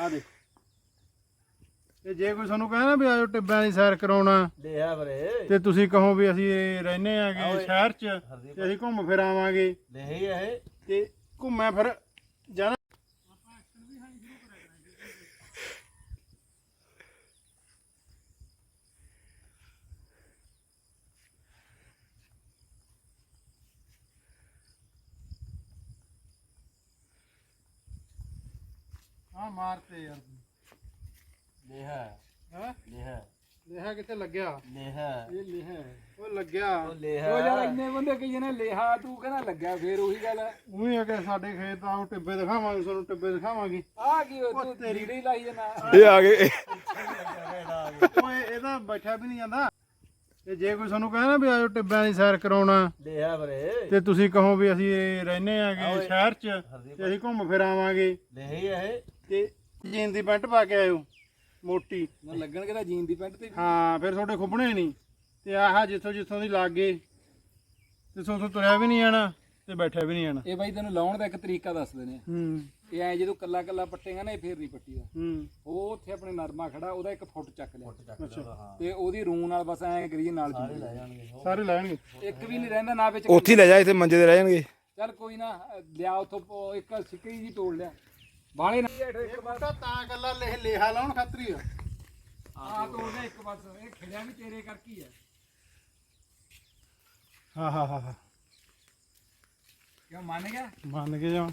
ਆ ਦੇ ਤੇ ਜੇ ਕੋਈ ਤੁਹਾਨੂੰ ਕਹੇ ਨਾ ਵੀ ਆਜੋ ਟਿੱਬਿਆਂ ਦੀ ਸੈਰ ਕਰਾਉਣਾ। ਲਿਆ ਬਰੇ ਤੇ ਤੁਸੀਂ ਕਹੋ ਵੀ ਅਸੀਂ ਰਹਿੰਦੇ ਆਗੇ। ਸ਼ਹਿਰ 'ਚ ਤੇ ਅਸੀਂ ਘੁੰਮ ਫਿਰ ਆਵਾਂਗੇ। ਲਿਹੀ ਇਹ। ਤੇ ਘੁੰਮਿਆ ਫਿਰ ਜਾਣਾ ਹਾਂ ਮਾਰਤੇ ਯਾਰ ਲਿਹਾ ਹਾਂ? ਲਿਹਾ ਲਿਹਾ ਕਿੱਥੇ ਲੱਗਿਆ? ਲਿਹਾ ਇਹ ਲਿਹਾ ਉਹ ਲੱਗਿਆ। ਉਹ ਲਿਹਾ ਉਹ ਯਾਰ ਇੰਨੇ ਬੰਦੇ ਕਹੀ ਨੇ ਲਿਹਾ ਤੂੰ ਕਹਿੰਦਾ ਲੱਗਿਆ ਫੇਰ ਉਹੀ ਗੱਲ ਹੈ। ਉਹੀ ਆ ਕਿ ਸਾਡੇ ਖੇਤ ਆ ਉਹ ਟਿੱਬੇ ਦਿਖਾਵਾਂਗੇ ਤੁਹਾਨੂੰ ਟਿੱਬੇ ਦਿਖਾਵਾਂਗੇ। ਆ ਕੀ ਉਹ ਤੂੰ ਰੀੜੇ ਹੀ ਲਾਈ ਜਨਾ ਇਹ ਆ ਗਏ। ਓਏ ਇਹਦਾ ਬੈਠਾ ਵੀ ਨਹੀਂ ਜਾਂਦਾ। ਤੇ ਜੇ ਕੋਈ ਤੁਹਾਨੂੰ ਕਹੇ ਨਾ ਵੀ ਆਜੋ ਟਿੱਬਿਆਂ ਦੀ ਸੈਰ ਕਰਾਉਣਾ। ਲਿਹਾ ਬਰੇ ਤੇ ਤੁਸੀਂ ਕਹੋ ਵੀ ਅਸੀਂ ਰਹਿੰਦੇ ਆਓ ਆਗੇ। ਸ਼ਹਿਰ 'ਚ ਤੇ ਅਸੀਂ ਘੁੰਮ ਫਿਰ ਆਵਾਂਗੇ। ਲਿਹੀ ਇਹ। ਤੇ ਜੀਨ ਦੀ ਪੈਂਟ ਪਾ ਕੇ ਆਇਓ ਮੋਟੀ। ਮੈਂ ਲੱਗਣਗੇ ਤਾਂ ਜੀਨ ਦੀ ਪੈਂਟ ਤੇ ਹਾਂ ਫਿਰ ਤੁਹਾਡੇ ਖੁੱਬਣੇ ਨਹੀਂ ਤੇ ਆਹ ਜਿੱਥੋਂ ਜਿੱਥੋਂ ਦੀ ਲੱਗ ਗਏ ਤੇ ਸੋਥੋਂ ਤੁਰਿਆ ਵੀ ਨਹੀਂ ਜਾਣਾ ਤੇ ਬੈਠਿਆ ਵੀ ਨਹੀਂ ਜਾਣਾ। ਇਹ ਬਾਈ ਤੈਨੂੰ ਲਾਉਣ ਦਾ ਇੱਕ ਤਰੀਕਾ ਦੱਸ ਦਿੰਦੇ ਆ। ਹੂੰ। ਇਹ ਐ ਜਦੋਂ ਕੱਲਾ ਕੱਲਾ ਪੱਟੇਗਾ ਨਾ ਇਹ ਫੇਰ ਨਹੀਂ ਪੱਟੀ ਦਾ ਹੂੰ। ਉਹ ਉੱਥੇ ਆਪਣੇ ਨਰਮਾ ਖੜਾ ਉਹਦਾ ਇੱਕ ਫੁੱਟ ਚੱਕ ਲਿਆ। ਚੱਕ ਲਿਆ ਹਾਂ। ਤੇ ਉਹਦੀ ਰੂੰ ਨਾਲ ਬਸ ਐ ਗਰੀ ਨਾਲ ਸਾਰੇ ਜੁੜ ਲੈ ਜਾਣਗੇ ਸਾਰੇ ਇੱਕ ਵੀ ਨਹੀਂ ਰਹਿੰਦਾ ਨਾ ਵਿੱਚ ਉੱਥੇ ਹੀ ਲੈ ਜਾ ਇੱਥੇ ਮੰਜੇ ਤੇ ਰਹਿ ਜਾਣਗੇ। ਚੱਲ ਕੋਈ ਨਾ ਲਿਆ ਉਥੋਂ ਇੱਕ ਸਿੱਕਰੀ ਜੀ ਤੋੜ ਲਿਆ। ਬਾਲੇ ਨਾ ਇਹ ਬੂਟਾ ਤਾਂ ਗੱਲਾਂ ਲੇਹ ਲੇਹਾ ਲਾਉਣ ਖਾਤਰੀ ਆ। ਆ ਤੋੜਦਾ ਇੱਕ ਬਸ ਇਹ ਖਿੜਿਆ ਵੀ ਤੇਰੇ ਕਰਕੇ ਹੀ ਆ। ਹਾਂ ਹਾਂ ਹਾਂ ਹਾਂ। ਕਿਉਂ ਮੰਨ ਗਿਆ? ਮੰਨ ਕੇ ਜਾ?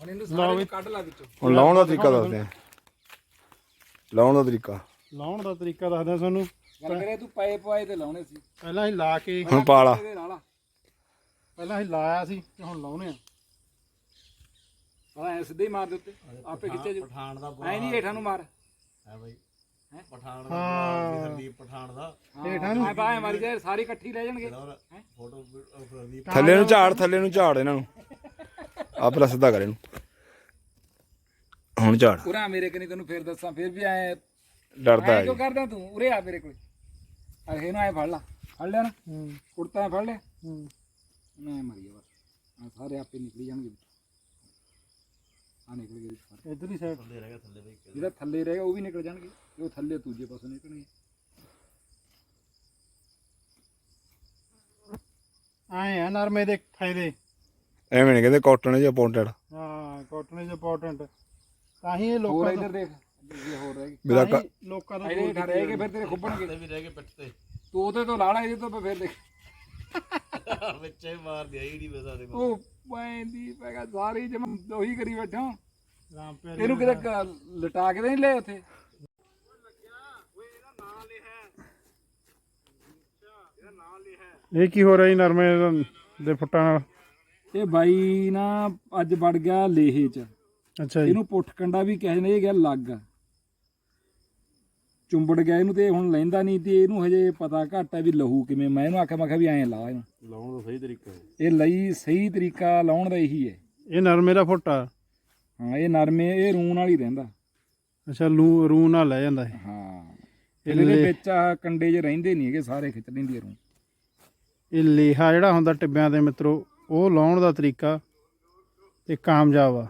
ਹੁਣ ਇਹਨੂੰ ਸਾਰੇ ਨੂੰ ਕੱਢ ਲਾ ਵਿੱਚੋਂ। ਹੁਣ ਲਾਉਣ ਦਾ ਤਰੀਕਾ ਦੱਸਦੇ ਆ ਲਾਉਣ ਦਾ ਤਰੀਕਾ। ਲਾਉਣ ਦਾ ਤਰੀਕਾ ਦੱਸਦਾ ਤੁਹਾਨੂੰ ਗੱਲ ਕਰੇ ਤੂੰ ਪਏ ਪਵਾਏ ਤੇ ਲਾਉਣੇ ਸੀ। ਪਹਿਲਾਂ ਅਸੀਂ ਲਾ ਕੇ ਹੁਣ ਪਾਲਾ। ਇਹਦੇ ਨਾਲ ਆ। ਪਹਿਲਾਂ ਅਸੀਂ ਲਾਇਆ ਸੀ ਤੇ ਹੁਣ ਲਾਉਣੇ ਆ। ਐ ਸਿੱਧੇ ਹੀ ਮਾਰ ਦੇ ਉੱਤੇ। ਆਪੇ ਖਿੱਚੇ ਜੋ। ਪਠਾਨ ਦਾ ਐ ਨਹੀਂ ਹੇਠਾਂ ਨੂੰ ਮਾਰ। ਹੈ ਬਾਈ। ਹੈਂ? ਪਠਾਨ ਦਾ ਹਾਂ। ਹਰਦੀਪ ਪਠਾਨ ਦਾ। ਹੇਠਾਂ ਨੂੰ ਐ ਬਾਏ ਮਾਰੀ ਜਾਏ ਸਾਰੀ ਇਕੱਠੀ ਰਹਿ ਜਾਣਗੇ। ਫੋਟੋ ਥੱਲੇ ਨੂੰ ਝਾੜ ਥੱਲੇ ਨੂੰ ਝਾੜ ਇਹਨਾਂ ਨੂੰ। ਆ ਪਹਿਲਾਂ ਸਿੱਧਾ ਕਰ ਇਹਨੂੰ। ਹੁਣ ਝਾੜ। ਉਰਾ ਮੇਰੇ ਕਨੀ ਤੈਨੂੰ ਫੇਰ ਦੱਸਾਂ ਫੇਰ ਵੀ ਐ ਡਰਦਾ ਐ ਕਿਉਂ ਕਰਦਾ ਤੂੰ? ਉਰੇ ਆ ਮੇਰੇ ਕੋਲ। ਆ ਇਹਨੂੰ ਐ ਫੜ ਲਾ। ਫੜ ਲਿਆ ਨਾ? ਹੂੰ। ਕੁੜਤਾ ਫੜ ਲਿਆ? ਹੂੰ। ਮੈਂ ਮਰੀ ਬਸ। ਆ ਸਾਰੇ ਆਪੇ ਨਿਕਲੀ ਜਾਣਗੇ। ਆ ਨਿਕਲ ਗਏ ਸਾਰੇ ਇਧਰ ਹੀ ਸਾਈਡ ਥੱਲੇ ਰਹਿ ਗਿਆ ਥੱਲੇ ਬਾਈ ਜਿਹੜਾ ਥੱਲੇ ਰਹੇਗਾ ਉਹ ਵੀ ਨਿਕਲ ਜਾਣਗੇ। ਤੇ ਉਹ ਥੱਲੇ ਦੂਜੇ ਪਾਸੇ ਨਿਕਲਣਗੇ। ਆਏ ਆ ਨਰਮੇ ਦੇ ਫਾਇਦੇ। ਐਵੇਂ ਨਹੀਂ ਕਹਿੰਦੇ ਕਾਟਨ ਜਾਂ ਪੌਂਟਡ ਹਾਂ ਕਾਟਨ ਇਜ਼ ਇੰਪੋਰਟੈਂਟ ਤਾਂ ਹੀ ਇਹ ਹੋਰ ਲੋਕਾਂ ਇੱਧਰ ਦੇਖ ਅੱਗੇ ਹੋਰ ਰਹਿ ਗਈ। ਮੇਰਾ ਹੀ ਲੋਕਾਂ ਤੋਂ ਇਹਦੇ ਰਹਿ ਕੇ ਫਿਰ ਤੇਰੇ ਖੁੱਬਣਗੇ ਵੀ ਰਹਿ ਗਏ ਪਿੱਠ ਤੇ। ਤੂੰ ਉਹਦੇ ਤੋਂ ਲਾ ਲਾ ਇਹਦੇ ਤੋਂ ਫਿਰ ਦੇਖ। ਵਿੱਚੇ ਮਾਰ ਦਿਆ ਹੀ ਨਹੀਂ ਬਸਾ ਦੇ ਉਹ ਪੈਂਦੀ ਪੈਗਾ ਸਾਰੀ ਜਮ ਉਹੀ ਕਰੀ ਬੈਠਾ ਰਾਮ ਪਿਆਰੇ ਇਹਨੂੰ ਕਿਤੇ ਕ- ਲਟਾ ਕੇ ਤਾਂ ਨਹੀਂ ਲੈ ਉੱਥੇ? ਇਹ ਕੀ ਹੋ ਰਿਹਾ ਜੀ ਨਰਮੇ ਦੇ ਫੁੱਟਾਂ ਨਾਲ? ਇਹ ਬਾਈ ਨਾ ਅੱਜ ਵੜ ਗਿਆ ਲੇਹੇ ਚ। ਅੱਛਾ ਜੀ। ਇਹਨੂੰ ਪੁੱਠ ਕੰਡਾ ਵੀ ਨੇ ਇਹ ਗਿਆ ਲੱਗ। ਚੁੰਬੜ ਗਿਆ ਇਹਨੂੰ ਤੇ ਹੁਣ ਲੈਂਦਾ ਨਹੀਂ ਤੇ ਇਹਨੂੰ ਹਜੇ ਪਤਾ ਘੱਟ ਹੈ ਵੀ ਲਹੂ ਕਿਵੇਂ ਮੈਂ ਇਹਨੂੰ ਆਖਿਆ ਮੈਂ ਕਿਹਾ ਵੀ ਐਂ ਲਾ ਇਹਨੂੰ। ਲਾਉਣ ਦਾ ਸਹੀ ਤਰੀਕਾ ਹੈ। ਇਹ ਲਈ ਸਹੀ ਤਰੀਕਾ ਲਾਉਣ ਦਾ ਇਹੀ ਹੈ। ਇਹ ਨਰਮੇ ਦਾ ਫੁੱਟਾ? ਹਾਂ ਇਹ ਨਰਮੇ ਇਹ ਰੂਣ ਨਾਲ ਹੀ ਰਹਿੰਦਾ। ਅੱਛਾ ਲੂ ਰੂ ਨਾਲ ਲੈ ਜਾਂਦਾ ਇਹ। ਹਾਂ। ਇਹ ਇਹਦੇ ਵਿੱਚ ਆ ਕੰਡੇ 'ਚ ਰਹਿੰਦੇ ਨਹੀਂ ਹੈਗੇ ਸਾਰੇ ਖਿੱਚ ਲੈਂਦੀ ਆ ਰੂੰ ਇਹ ਲੇਹਾ ਜਿਹੜਾ ਹੁੰਦਾ ਟਿੱਬਿਆਂ ਦੇ ਮਿੱਤਰੋ ਉਹ ਲਾਉਣ ਦਾ ਤਰੀਕਾ ਤੇ ਕਾਮਯਾਬ ਆ।